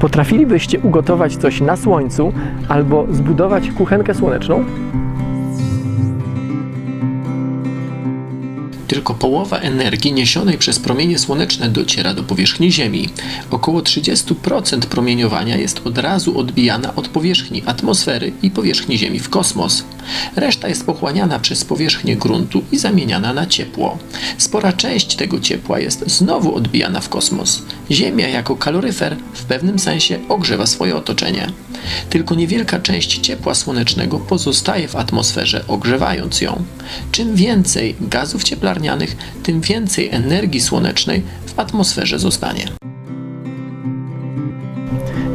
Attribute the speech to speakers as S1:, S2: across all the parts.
S1: Potrafilibyście ugotować coś na słońcu albo zbudować kuchenkę słoneczną?
S2: Tylko połowa energii niesionej przez promienie słoneczne dociera do powierzchni Ziemi. Około 30% promieniowania jest od razu odbijana od powierzchni atmosfery i powierzchni Ziemi w kosmos. Reszta jest pochłaniana przez powierzchnię gruntu i zamieniana na ciepło. Spora część tego ciepła jest znowu odbijana w kosmos. Ziemia jako kaloryfer w pewnym sensie ogrzewa swoje otoczenie. Tylko niewielka część ciepła słonecznego pozostaje w atmosferze, ogrzewając ją. Czym więcej gazów cieplarnianych, tym więcej energii słonecznej w atmosferze zostanie.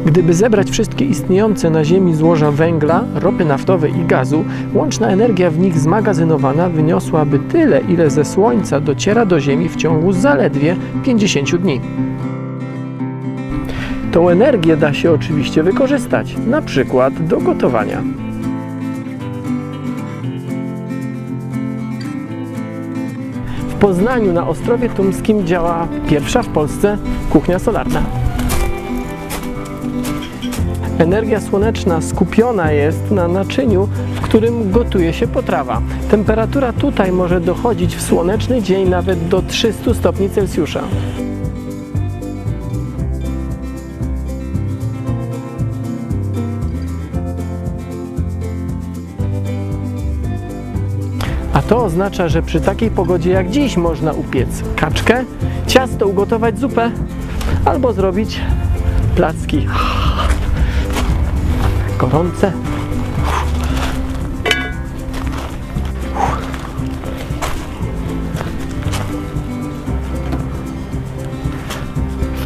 S1: Gdyby zebrać wszystkie istniejące na Ziemi złoża węgla, ropy naftowej i gazu, łączna energia w nich zmagazynowana wyniosłaby tyle, ile ze Słońca dociera do Ziemi w ciągu zaledwie 50 dni. Tą energię da się oczywiście wykorzystać, na przykład do gotowania. W Poznaniu na Ostrowie Tumskim działa pierwsza w Polsce kuchnia solarna. Energia słoneczna skupiona jest na naczyniu, w którym gotuje się potrawa. Temperatura tutaj może dochodzić w słoneczny dzień nawet do 300 stopni Celsjusza. A to oznacza, że przy takiej pogodzie jak dziś można upiec kaczkę, ciasto, ugotować zupę albo zrobić placki gorące.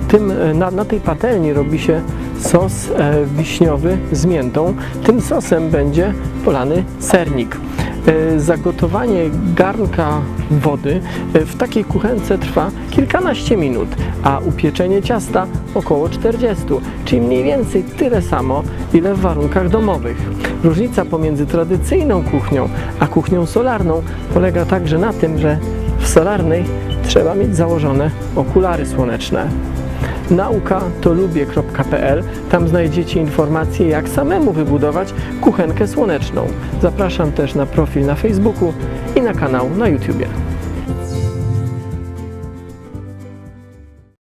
S1: Tym, e, na, na tej patelni robi się sos e, wiśniowy z miętą. Tym sosem będzie polany sernik. E, Zagotowanie garnka wody e, w takiej kuchence trwa kilkanaście minut, a upieczenie ciasta około 40, czyli mniej więcej tyle samo, ile w warunkach domowych. Różnica pomiędzy tradycyjną kuchnią a kuchnią solarną polega także na tym, że w solarnej trzeba mieć założone okulary słoneczne. Nauka to lubię.pl. Tam znajdziecie informacje, jak samemu wybudować kuchenkę słoneczną. Zapraszam też na profil na Facebooku i na kanał na YouTubie.